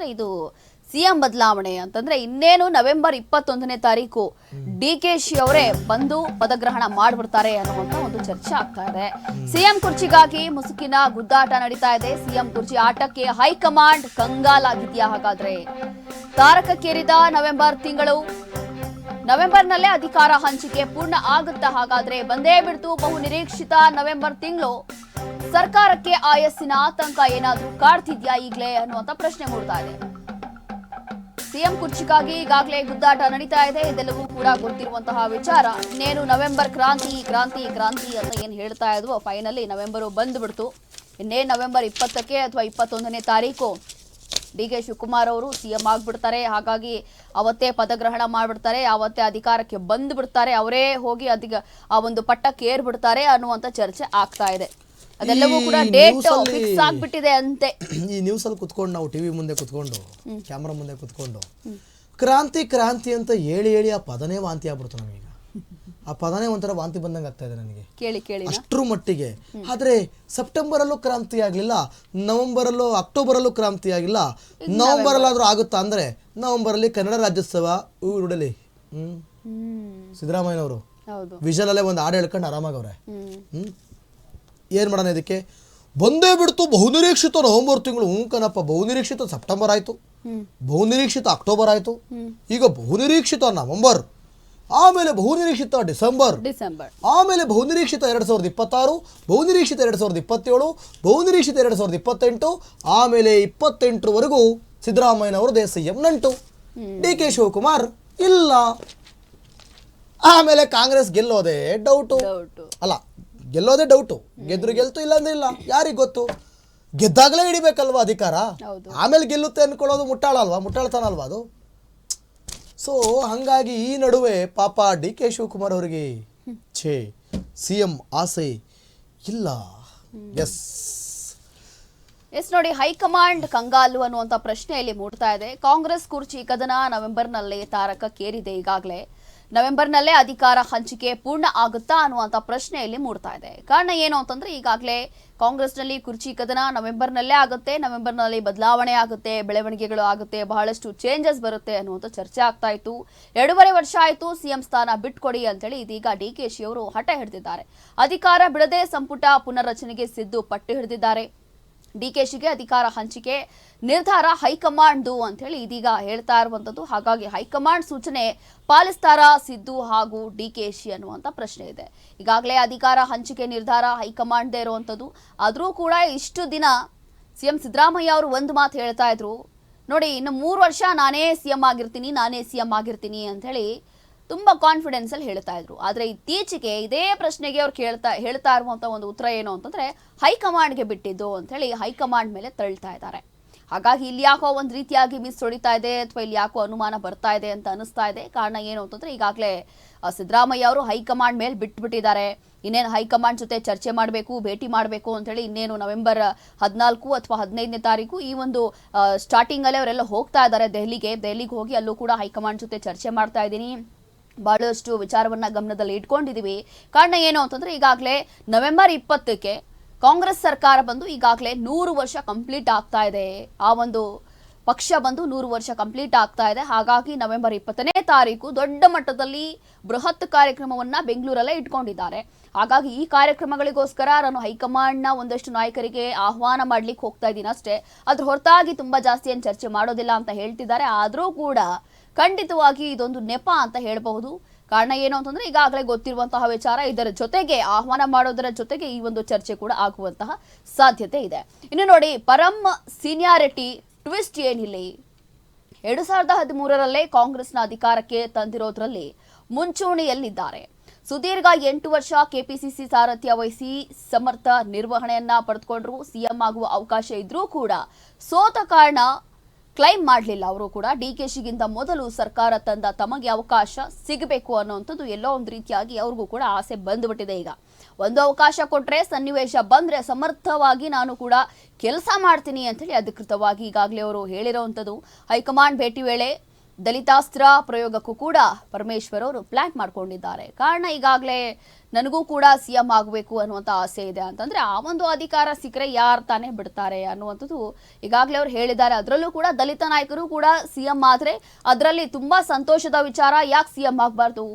ಅಂತಂದ್ರೆ ಇದು ಸಿಎಂ ಬದಲಾವಣೆ ಅಂತಂದ್ರೆ ಇನ್ನೇನು ನವೆಂಬರ್ ಇಪ್ಪತ್ತೊಂದನೇ ತಾರೀಕು ಡಿ ಕೆ ಶಿ ಅವರೇ ಬಂದು ಪದಗ್ರಹಣ ಮಾಡ್ಬಿಡ್ತಾರೆ ಅನ್ನುವಂತ ಒಂದು ಚರ್ಚೆ ಆಗ್ತಾ ಇದೆ. ಸಿಎಂ ಕುರ್ಚಿಗಾಗಿ ಮುಸುಕಿನ ಗುದ್ದಾಟ ನಡೀತಾ ಇದೆ. ಸಿಎಂ ಕುರ್ಚಿ ಆಟಕ್ಕೆ ಹೈಕಮಾಂಡ್ ಕಂಗಾಲಾಗಿದೆಯಾ ಹಾಗಾದ್ರೆ? ತಾರಕಕ್ಕೇರಿದ ನವೆಂಬರ್ ತಿಂಗಳು ನವೆಂಬರ್ನಲ್ಲೇ ಅಧಿಕಾರ ಹಂಚಿಕೆ ಪೂರ್ಣ ಆಗುತ್ತಾ ಹಾಗಾದ್ರೆ ಬಂದೇ ಬಿಡ್ತು ಬಹು ನಿರೀಕ್ಷಿತ ನವೆಂಬರ್ ತಿಂಗಳು. ಸರ್ಕಾರಕ್ಕೆ ಆಯಸ್ಸಿನ ಆತಂಕ ಏನಾದರೂ ಕಾಡ್ತಿದ್ಯಾ ಈಗಲೇ ಅನ್ನುವಂತ ಪ್ರಶ್ನೆ ಮೂಡ್ತಾ ಇದೆ. ಸಿಎಂ ಕುರ್ಚಿಗಾಗಿ ಈಗಾಗಲೇ ಗುದ್ದಾಟ ನಡೀತಾ ಇದೆ. ಇದೆಲ್ಲವೂ ಕೂಡ ಗೊತ್ತಿರುವಂತಹ ವಿಚಾರ. ಇನ್ನೇನು ನವೆಂಬರ್ ಕ್ರಾಂತಿ ಕ್ರಾಂತಿ ಕ್ರಾಂತಿ ಅಂತ ಏನು ಹೇಳ್ತಾ ಇದ್ವು ಫೈನಲಿ ನವೆಂಬರ್ ಬಂದ್ಬಿಡ್ತು. ಇನ್ನೇ ನವೆಂಬರ್ ಇಪ್ಪತ್ತಕ್ಕೆ ಅಥವಾ ಇಪ್ಪತ್ತೊಂದನೇ ತಾರೀಕು ಡಿ ಕೆ ಶಿವಕುಮಾರ್ ಅವರು ಸಿಎಂ ಆಗ್ಬಿಡ್ತಾರೆ. ಹಾಗಾಗಿ ಅವತ್ತೇ ಪದಗ್ರಹಣ ಮಾಡ್ಬಿಡ್ತಾರೆ. ಅವತ್ತೇ ಅಧಿಕಾರಕ್ಕೆ ಬಂದ್ಬಿಡ್ತಾರೆ. ಅವರೇ ಹೋಗಿ ಅಧಿಕ ಆ ಒಂದು ಪಟ್ಟಕ್ಕೆ ಏರ್ಬಿಡ್ತಾರೆ ಅನ್ನುವಂಥ ಚರ್ಚೆ ಆಗ್ತಾ ಇದೆ. ಅದೆಲ್ಲವೂ ಕೂಡ ಈ ಡೇಟ್ ಅಲ್ಲಿ- ಫಿಕ್ಸ್ ಆಗ್ಬಿಟ್ಟಿದೆ ಅಂತೆ. ಈ ನ್ಯೂಸಲ್ಲಿ ಕುತ್ಕೊಂಡು ನಾವು ಟಿವಿ ಮುಂದೆ ಕುತ್ಕೊಂಡು ಕ್ಯಾಮ್ರಾ ಮುಂದೆ ಕುತ್ಕೊಂಡು ಕ್ರಾಂತಿ ಕ್ರಾಂತಿ ಅಂತ ಹೇಳಿ ಹೇಳಿ ಆ ಪದನೇ ವಾಂತಿ ಆಗ್ಬಿಡ್ತು ನಮಗೀಗ. ಆ ಪದನೇ ಒಂಥರ ವಾಂತಿ ಬಂದಂಗೆ ಆಗ್ತಾ ಇದೆ ನನಗೆ. ಕೇಳಿ ಕೇಳಿ ಅಷ್ಟ್ರ ಮಟ್ಟಿಗೆ. ಆದ್ರೆ ಸೆಪ್ಟೆಂಬರ್ ಅಲ್ಲೂ ಕ್ರಾಂತಿ ಆಗ್ಲಿಲ್ಲ ನವೆಂಬರ್ ಅಲ್ಲೂ ಅಕ್ಟೋಬರ್ ಅಲ್ಲೂ ಕ್ರಾಂತಿ ಆಗಿಲ್ಲ ನವೆಂಬರ್. ಅಲ್ಲಾದ್ರೂ ಆಗುತ್ತಾ ಅಂದ್ರೆ ನವೆಂಬರ್ ಅಲ್ಲಿ ಕನ್ನಡ ರಾಜ್ಯೋತ್ಸವ ಊರುಡಲಿ ಹ್ಮ್? ಸಿದ್ದರಾಮಯ್ಯನವರು. ಹೌದು. ವಿಷಲ್ ಅಲ್ಲೇ ಒಂದು ಹಾಡು ಹೇಳ್ಕೊಂಡು ಆರಾಮಾಗವ್ರೆ ಹ್ಮ್? ಏನು ಮಾಡೋಣ ಇದಕ್ಕೆ? ಬಂದೇ ಬಿಡ್ತು ಬಹುನಿರೀಕ್ಷಿತ ನವೆಂಬರ್ ತಿಂಗಳು. ಉಂಕನಪ್ಪ ಕಣಪ್ಪ ಬಹುನಿರೀಕ್ಷಿತ ಸೆಪ್ಟೆಂಬರ್ ಆಯಿತು. ಬಹುನಿರೀಕ್ಷಿತ ಅಕ್ಟೋಬರ್ ಆಯಿತು. ಈಗ ಬಹುನಿರೀಕ್ಷಿತ ನವೆಂಬರ್. ಆಮೇಲೆ ಬಹುನಿರೀಕ್ಷಿತ ಡಿಸೆಂಬರ್. ಡಿಸೆಂಬರ್. ಆಮೇಲೆ ಬಹುನಿರೀಕ್ಷಿತ ಎರಡು ಸಾವಿರದ ಇಪ್ಪತ್ತಾರು ಬಹುನಿರೀಕ್ಷಿತ ಎರಡು ಸಾವಿರದ ಇಪ್ಪತ್ತೇಳು ಬಹುನಿರೀಕ್ಷಿತ ಎರಡು ಸಾವಿರದ ಇಪ್ಪತ್ತೆಂಟು ಆಮೇಲೆ ಇಪ್ಪತ್ತೆಂಟರವರೆಗೂ ಸಿದ್ದರಾಮಯ್ಯನವರದೇ ಸಿ ಎಂ ನಂಟು ಡಿ ಕೆ ಶಿವಕುಮಾರ್ ಇಲ್ಲ. ಆಮೇಲೆ ಕಾಂಗ್ರೆಸ್ ಗೆಲ್ಲೋದೇ ಡೌಟು. ಅಲ್ಲ ಗೆಲ್ಲೋದೇ ಡೌಟು ಗೆದ್ರು ಗೆಲ್ತು ಇಲ್ಲ ಅಂದ್ರೆ ಇಲ್ಲ. ಯಾರಿಗೆ ಗೊತ್ತು? ಗೆದ್ದಾಗಲೇ ಹಿಡಿಬೇಕಲ್ವಾ ಅಧಿಕಾರ? ಹೌದು. ಆಮೇಲೆ ಗೆಲ್ಲುತ್ತೆ ಅನ್ಕೊಳ್ಳೋದು ಮುಟ್ಟಾಳ ಅಲ್ವಾ? ಮುಟ್ಟಾಳ್ತಾನ ಅಲ್ವಾ ಅದು? ಸೊ ಹಂಗಾಗಿ ಈ ನಡುವೆ ಪಾಪ ಡಿ ಕೆ ಶಿವಕುಮಾರ್ ಅವರಿಗೆ ಛೇ ಸಿ ಎಂ ಆಸೆ ಇಲ್ಲ. ಎಸ್ ಎಸ್ ನೋಡಿ ಹೈಕಮಾಂಡ್ ಕಂಗಾಲು ಅನ್ನುವಂತ ಪ್ರಶ್ನೆ ಇಲ್ಲಿ ಮೂಡ್ತಾ ಇದೆ. ಕಾಂಗ್ರೆಸ್ ಕುರ್ಚಿ ಕದನ ನವೆಂಬರ್ನಲ್ಲೇ ತಾರಕಕ್ಕೇರಿದೆ ಈಗಾಗಲೇ. ನವೆಂಬರ್ನಲ್ಲೇ ಅಧಿಕಾರ ಹಂಚಿಕೆ ಪೂರ್ಣ ಆಗುತ್ತಾ ಅನ್ನುವಂಥ ಪ್ರಶ್ನೆ ಇಲ್ಲಿ ಮೂಡ್ತಾ ಇದೆ. ಕಾರಣ ಏನು ಅಂತಂದ್ರೆ, ಈಗಾಗಲೇ ಕಾಂಗ್ರೆಸ್ನಲ್ಲಿ ಕುರ್ಚಿ ಕದನ ನವೆಂಬರ್ನಲ್ಲೇ ಆಗುತ್ತೆ, ನವೆಂಬರ್ನಲ್ಲಿ ಬದಲಾವಣೆ ಆಗುತ್ತೆ, ಬೆಳವಣಿಗೆಗಳು ಆಗುತ್ತೆ, ಬಹಳಷ್ಟು ಚೇಂಜಸ್ ಬರುತ್ತೆ ಅನ್ನುವಂಥ ಚರ್ಚೆ ಆಗ್ತಾ ಇತ್ತು. ಎರಡೂವರೆ ವರ್ಷ ಆಯಿತು, ಸಿಎಂ ಸ್ಥಾನ ಬಿಟ್ಕೊಡಿ ಅಂತೇಳಿ ಇದೀಗ ಡಿ ಕೆ ಶಿ ಅವರು ಹಠ ಹಿಡಿದಿದ್ದಾರೆ. ಅಧಿಕಾರ ಬಿಡದೆ ಸಂಪುಟ ಪುನರ್ರಚನೆಗೆ ಸಿದ್ದು ಪಟ್ಟು ಹಿಡಿದಿದ್ದಾರೆ. ಡಿಕೆಶಿಗೆ ಅಧಿಕಾರ ಹಂಚಿಕೆ ನಿರ್ಧಾರ ಹೈಕಮಾಂಡ್ದು ಅಂತ ಹೇಳಿ ಇದೀಗ ಹೇಳ್ತಾ ಇರುವಂತದ್ದು ಹಾಗಾಗಿ ಹೈಕಮಾಂಡ್ ಸೂಚನೆ ಪಾಲಿಸ್ತಾರ, ಸಿದ್ದು ಹಾಗೂ ಡಿಕೆಶಿ ಅನ್ನುವಂತ ಪ್ರಶ್ನೆ ಇದೆ. ಈಗಾಗಲೇ ಅಧಿಕಾರ ಹಂಚಿಕೆ ನಿರ್ಧಾರ ಹೈಕಮಾಂಡ್ದೇ ಇರುವಂತದ್ದು ಆದರೂ ಕೂಡ ಇಷ್ಟು ದಿನ ಸಿಎಂ ಸಿದ್ದರಾಮಯ್ಯ ಅವರು ಒಂದು ಮಾತು ಹೇಳ್ತಾ ಇದ್ರು. ನೋಡಿ, ಇನ್ನು ಮೂರು ವರ್ಷ ನಾನೇ ಸಿಎಂ ಆಗಿರ್ತೀನಿ, ನಾನೇ ಸಿಎಂ ಆಗಿರ್ತೀನಿ ಅಂತ ಹೇಳಿ ತುಂಬಾ ಕಾನ್ಫಿಡೆನ್ಸ್ ಅಲ್ಲಿ ಹೇಳ್ತಾ ಇದ್ರು. ಆದ್ರೆ ಇತ್ತೀಚೆಗೆ ಇದೇ ಪ್ರಶ್ನೆಗೆ ಅವ್ರು ಕೇಳ್ತಾ, ಹೇಳ್ತಾ ಇರುವಂತ ಒಂದು ಉತ್ತರ ಏನು ಅಂತಂದ್ರೆ, ಹೈಕಮಾಂಡ್ಗೆ ಬಿಟ್ಟಿದ್ದು ಅಂತ ಹೇಳಿ ಹೈಕಮಾಂಡ್ ಮೇಲೆ ತಳ್ತಾ ಇದ್ದಾರೆ. ಹಾಗಾಗಿ ಇಲ್ಲಿ ಯಾಕೋ ಒಂದು ರೀತಿಯಾಗಿ ಮಿಸ್ ಹೊಡಿತಾ ಇದೆ, ಅಥವಾ ಇಲ್ಲಿ ಯಾಕೋ ಅನುಮಾನ ಬರ್ತಾ ಇದೆ ಅಂತ ಅನಿಸ್ತಾ ಇದೆ. ಕಾರಣ ಏನು ಅಂತಂದ್ರೆ, ಈಗಾಗಲೇ ಸಿದ್ದರಾಮಯ್ಯ ಅವರು ಹೈಕಮಾಂಡ್ ಮೇಲೆ ಬಿಟ್ಬಿಟ್ಟಿದ್ದಾರೆ. ಇನ್ನೇನು ಹೈಕಮಾಂಡ್ ಜೊತೆ ಚರ್ಚೆ ಮಾಡಬೇಕು, ಭೇಟಿ ಮಾಡಬೇಕು ಅಂತ ಹೇಳಿ ಇನ್ನೇನು ನವೆಂಬರ್ ಹದಿನಾಲ್ಕು ಅಥವಾ ಹದಿನೈದನೇ ತಾರೀಕು ಈ ಒಂದು ಸ್ಟಾರ್ಟಿಂಗಲ್ಲೇ ಅವರೆಲ್ಲ ಹೋಗ್ತಾ ಇದ್ದಾರೆ. ದೆಹಲಿಗೆ ದೆಹಲಿಗೆ ಹೋಗಿ ಅಲ್ಲೂ ಕೂಡ ಹೈಕಮಾಂಡ್ ಜೊತೆ ಚರ್ಚೆ ಮಾಡ್ತಾ ಇದ್ದೀನಿ. ಬಹಳಷ್ಟು ವಿಚಾರವನ್ನ ಗಮನದಲ್ಲಿ ಇಟ್ಕೊಂಡಿದೀವಿ. ಕಾರಣ ಏನು ಅಂತಂದ್ರೆ ಈಗಾಗಲೇ ನವೆಂಬರ್ ಇಪ್ಪತ್ತಕ್ಕೆ ಕಾಂಗ್ರೆಸ್ ಸರ್ಕಾರ ಬಂದು ಈಗಾಗಲೇ ನೂರು ವರ್ಷ ಕಂಪ್ಲೀಟ್ ಆಗ್ತಾ ಇದೆ. ಆ ಒಂದು ಪಕ್ಷ ಬಂದು ನೂರು ವರ್ಷ ಕಂಪ್ಲೀಟ್ ಆಗ್ತಾ ಇದೆ. ಹಾಗಾಗಿ ನವೆಂಬರ್ ಇಪ್ಪತ್ತನೇ ತಾರೀಕು ದೊಡ್ಡ ಮಟ್ಟದಲ್ಲಿ ಬೃಹತ್ ಕಾರ್ಯಕ್ರಮವನ್ನ ಬೆಂಗಳೂರಲ್ಲೇ ಇಟ್ಕೊಂಡಿದ್ದಾರೆ. ಹಾಗಾಗಿ ಈ ಕಾರ್ಯಕ್ರಮಗಳಿಗೋಸ್ಕರ ನಾನು ಹೈಕಮಾಂಡ್ನ ಒಂದಷ್ಟು ನಾಯಕರಿಗೆ ಆಹ್ವಾನ ಮಾಡ್ಲಿಕ್ಕೆ ಹೋಗ್ತಾ ಇದ್ದೀನಿ ಅಷ್ಟೇ. ಅದ್ರ ಹೊರತಾಗಿ ತುಂಬಾ ಜಾಸ್ತಿ ಏನು ಚರ್ಚೆ ಮಾಡೋದಿಲ್ಲ ಅಂತ ಹೇಳ್ತಿದ್ದಾರೆ. ಆದರೂ ಕೂಡ ಖಂಡಿತವಾಗಿ ಇದೊಂದು ನೆಪ ಅಂತ ಹೇಳಬಹುದು. ಕಾರಣ ಏನು ಅಂತಂದ್ರೆ ಈಗಾಗಲೇ ಗೊತ್ತಿರುವಂತಹ ವಿಚಾರ ಇದರ ಜೊತೆಗೆ ಆಹ್ವಾನ ಮಾಡೋದರ ಜೊತೆಗೆ ಈ ಒಂದು ಚರ್ಚೆ ಕೂಡ ಆಗುವಂತಹ ಸಾಧ್ಯತೆ ಇದೆ. ಇನ್ನು ನೋಡಿ ಪರಮ್ ಸೀನಿಯಾರಿಟಿ ಟ್ವಿಸ್ಟ್ ಏನಿಲ್ಲಿ? ಎರಡು ಸಾವಿರದ ಹದಿಮೂರರಲ್ಲೇ ಕಾಂಗ್ರೆಸ್ನ ಅಧಿಕಾರಕ್ಕೆ ತಂದಿರೋದ್ರಲ್ಲಿ ಮುಂಚೂಣಿಯಲ್ಲಿದ್ದಾರೆ. ಸುದೀರ್ಘ ಎಂಟು ವರ್ಷ ಕೆಪಿಸಿಸಿ ಸಾರಥ್ಯ ವಹಿಸಿ ಸಮರ್ಥ ನಿರ್ವಹಣೆಯನ್ನ ಪಡೆದುಕೊಂಡ್ರು, ಸಿಎಂ ಆಗುವ ಅವಕಾಶ ಇದ್ರೂ ಕೂಡ ಸೋತ ಕಾರಣ ಕ್ಲೈಮ್ ಮಾಡಲಿಲ್ಲ. ಅವರು ಕೂಡ ಡಿ ಕೆ ಶಿಗಿಂತ ಮೊದಲು ಸರ್ಕಾರ ತಂದ ತಮಗೆ ಅವಕಾಶ ಸಿಗಬೇಕು ಅನ್ನೋಂಥದ್ದು ಎಲ್ಲೋ ಒಂದು ರೀತಿಯಾಗಿ ಅವ್ರಿಗೂ ಕೂಡ ಆಸೆ ಬಂದ್ಬಿಟ್ಟಿದೆ ಈಗ. ಒಂದು ಅವಕಾಶ ಕೊಟ್ಟರೆ ಸನ್ನಿವೇಶ ಬಂದ್ರೆ ಸಮರ್ಥವಾಗಿ ನಾನು ಕೂಡ ಕೆಲಸ ಮಾಡ್ತೀನಿ ಅಂತೇಳಿ ಅಧಿಕೃತವಾಗಿ ಈಗಾಗಲೇ ಅವರು ಹೇಳಿರೋವಂಥದ್ದು. ಹೈಕಮಾಂಡ್ ಭೇಟಿ ವೇಳೆ ದಲಿತಾಸ್ತ್ರ ಪ್ರಯೋಗಕ್ಕೂ ಕೂಡ ಪರಮೇಶ್ವರ್ ಅವರು ಪ್ಲಾನ್ ಮಾಡ್ಕೊಂಡಿದ್ದಾರೆ. ಕಾರಣ ಈಗಾಗಲೇ ನನಗೂ ಕೂಡ ಸಿ ಎಂ ಆಗಬೇಕು ಅನ್ನುವಂಥ ಆಸೆ ಇದೆ ಅಂತಂದ್ರೆ ಆ ಒಂದು ಅಧಿಕಾರ ಸಿಕ್ಕರೆ ಯಾರು ತಾನೇ ಬಿಡ್ತಾರೆ ಅನ್ನುವಂಥದ್ದು ಈಗಾಗಲೇ ಅವ್ರು ಹೇಳಿದ್ದಾರೆ. ಅದರಲ್ಲೂ ಕೂಡ ದಲಿತ ನಾಯಕರು ಕೂಡ ಸಿ ಎಂ ಆದರೆ ಅದರಲ್ಲಿ ತುಂಬಾ ಸಂತೋಷದ ವಿಚಾರ ಯಾಕೆ ಸಿ ಎಂ ಆಗಬಾರ್ದು?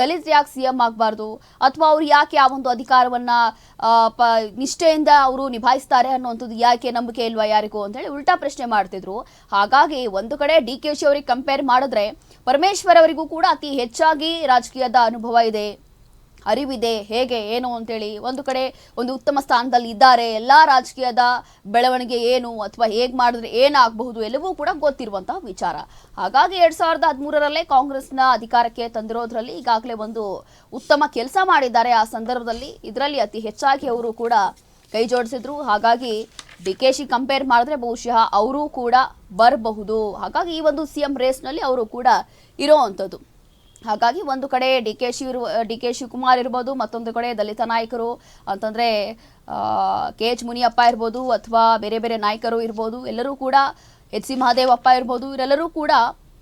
ದಲಿತರು ಯಾಕೆ ಸಿ ಎಂ ಆಗಬಾರ್ದು? ಅಥವಾ ಅವ್ರು ಯಾಕೆ ಆ ಒಂದು ಅಧಿಕಾರವನ್ನ ನಿಷ್ಠೆಯಿಂದ ಅವರು ನಿಭಾಯಿಸ್ತಾರೆ ಅನ್ನುವಂಥದ್ದು ಯಾಕೆ ನಂಬಿಕೆ ಇಲ್ವಾ ಯಾರಿಗೂ ಅಂತ ಹೇಳಿ ಉಲ್ಟಾ ಪ್ರಶ್ನೆ ಮಾಡ್ತಿದ್ರು. ಹಾಗಾಗಿ ಒಂದು ಕಡೆ ಡಿ ಕೆ ಶಿ ಅವರಿಗೆ ಕಂಪೇರ್ ಮಾಡಿದ್ರೆ ಪರಮೇಶ್ವರ್ ಅವರಿಗೂ ಕೂಡ ಅತಿ ಹೆಚ್ಚಾಗಿ ರಾಜಕೀಯದ ಅನುಭವ ಇದೆ. ಅರಿವಿದೆ, ಹೇಗೆ, ಏನು ಅಂತೇಳಿ ಒಂದು ಕಡೆ ಒಂದು ಉತ್ತಮ ಸ್ಥಾನದಲ್ಲಿ ಇದ್ದಾರೆ, ಎಲ್ಲ ರಾಜಕೀಯದ ಬೆಳವಣಿಗೆ ಏನು ಅಥವಾ ಹೇಗೆ ಮಾಡಿದ್ರೆ ಏನಾಗಬಹುದು ಎಲ್ಲವೂ ಕೂಡ ಗೊತ್ತಿರುವಂತಹ ವಿಚಾರ. ಹಾಗಾಗಿ ಎರಡ್ ಸಾವಿರದ ಹದಿಮೂರರಲ್ಲೇ ಕಾಂಗ್ರೆಸ್ನ ಅಧಿಕಾರಕ್ಕೆ ತಂದಿರೋದ್ರಲ್ಲಿ ಈಗಾಗಲೇ ಒಂದು ಉತ್ತಮ ಕೆಲಸ ಮಾಡಿದ್ದಾರೆ. ಆ ಸಂದರ್ಭದಲ್ಲಿ ಇದರಲ್ಲಿ ಅತಿ ಹೆಚ್ಚಾಗಿ ಅವರು ಕೂಡ ಕೈ ಜೋಡಿಸಿದ್ರು. ಹಾಗಾಗಿ ಡಿ ಕೆ ಶಿ ಕಂಪೇರ್ ಮಾಡಿದ್ರೆ ಬಹುಶಃ ಅವರು ಕೂಡ ಬರಬಹುದು. ಹಾಗಾಗಿ ಈ ಒಂದು ಸಿ ಎಂ ರೇಸ್ನಲ್ಲಿ ಅವರು ಕೂಡ ಇರೋ ಅಂಥದ್ದು. ಹಾಗಾಗಿ ಒಂದು ಕಡೆ D K Shi D K Shivakumar ಇರ್ಬೋದು, ಮತ್ತೊಂದು ಕಡೆ ದಲಿತ ನಾಯಕರು, ಅಂತಂದ್ರೆ ಕೆ ಎಚ್ ಮುನಿಯಪ್ಪ ಇರ್ಬೋದು, ಅಥವಾ ಬೇರೆ ಬೇರೆ ನಾಯಕರು ಇರ್ಬೋದು, ಎಲ್ಲರೂ ಕೂಡ ಎಚ್ ಸಿ ಮಹಾದೇವಪ್ಪ ಇರ್ಬೋದು, ಇವರೆಲ್ಲರೂ ಕೂಡ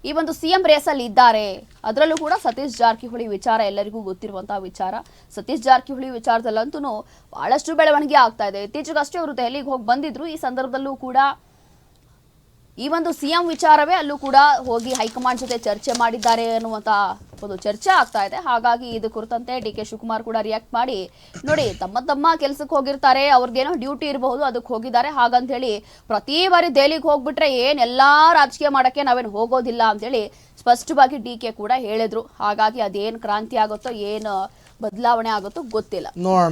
ಈ ಒಂದು ಸಿ ಎಂ ರೇಸಲ್ಲಿ ಇದ್ದಾರೆ. ಅದರಲ್ಲೂ ಕೂಡ ಸತೀಶ್ ಜಾರಕಿಹೊಳಿ ವಿಚಾರ ಎಲ್ಲರಿಗೂ ಗೊತ್ತಿರುವಂತಹ ವಿಚಾರ. ಸತೀಶ್ ಜಾರಕಿಹೊಳಿ ವಿಚಾರದಲ್ಲಂತೂ ಬಹಳಷ್ಟು ಬೆಳವಣಿಗೆ ಆಗ್ತಾ ಇದೆ. ಇತ್ತೀಚೆಗಷ್ಟೇ ಅವರು ದೆಹಲಿಗೆ ಹೋಗಿ ಬಂದಿದ್ರು. ಈ ಸಂದರ್ಭದಲ್ಲೂ ಕೂಡ ಈ ಒಂದು ಸಿಎಂ ವಿಚಾರವೇ ಅಲ್ಲೂ ಕೂಡ ಹೋಗಿ ಹೈಕಮಾಂಡ್ ಜೊತೆ ಚರ್ಚೆ ಮಾಡಿದ್ದಾರೆ ಅನ್ನುವಂತ ಒಂದು ಚರ್ಚೆ ಆಗ್ತಾ ಇದೆ. ಹಾಗಾಗಿ ಇದು ಕುರಿತಂತೆ ಡಿ ಕೆ ಶಿವಕುಮಾರ್ ಕೂಡ ರಿಯಾಕ್ಟ್ ಮಾಡಿ, ನೋಡಿ, ತಮ್ಮ ತಮ್ಮ ಕೆಲಸಕ್ಕೆ ಹೋಗಿರ್ತಾರೆ, ಅವ್ರಿಗೇನೋ ಡ್ಯೂಟಿ ಇರಬಹುದು, ಅದಕ್ಕೆ ಹೋಗಿದ್ದಾರೆ. ಹಾಗಂತ ಹೇಳಿ ಪ್ರತಿ ಬಾರಿ ದೆಹಲಿಗೆ ಹೋಗ್ಬಿಟ್ರೆ ಏನ್ ಎಲ್ಲಾ ರಾಜಕೀಯ ಮಾಡಕ್ಕೆ ನಾವೇನು ಹೋಗೋದಿಲ್ಲ ಅಂತ ಹೇಳಿ ಸ್ಪಷ್ಟವಾಗಿ ಡಿ ಕೆ ಕೂಡ ಹೇಳಿದ್ರು. ಹಾಗಾಗಿ ಅದೇನ್ ಕ್ರಾಂತಿ ಆಗುತ್ತೋ, ಏನು ಬದಲಾವಣೆ ಆಗುತ್ತೋ ಗೊತ್ತಿಲ್ಲ.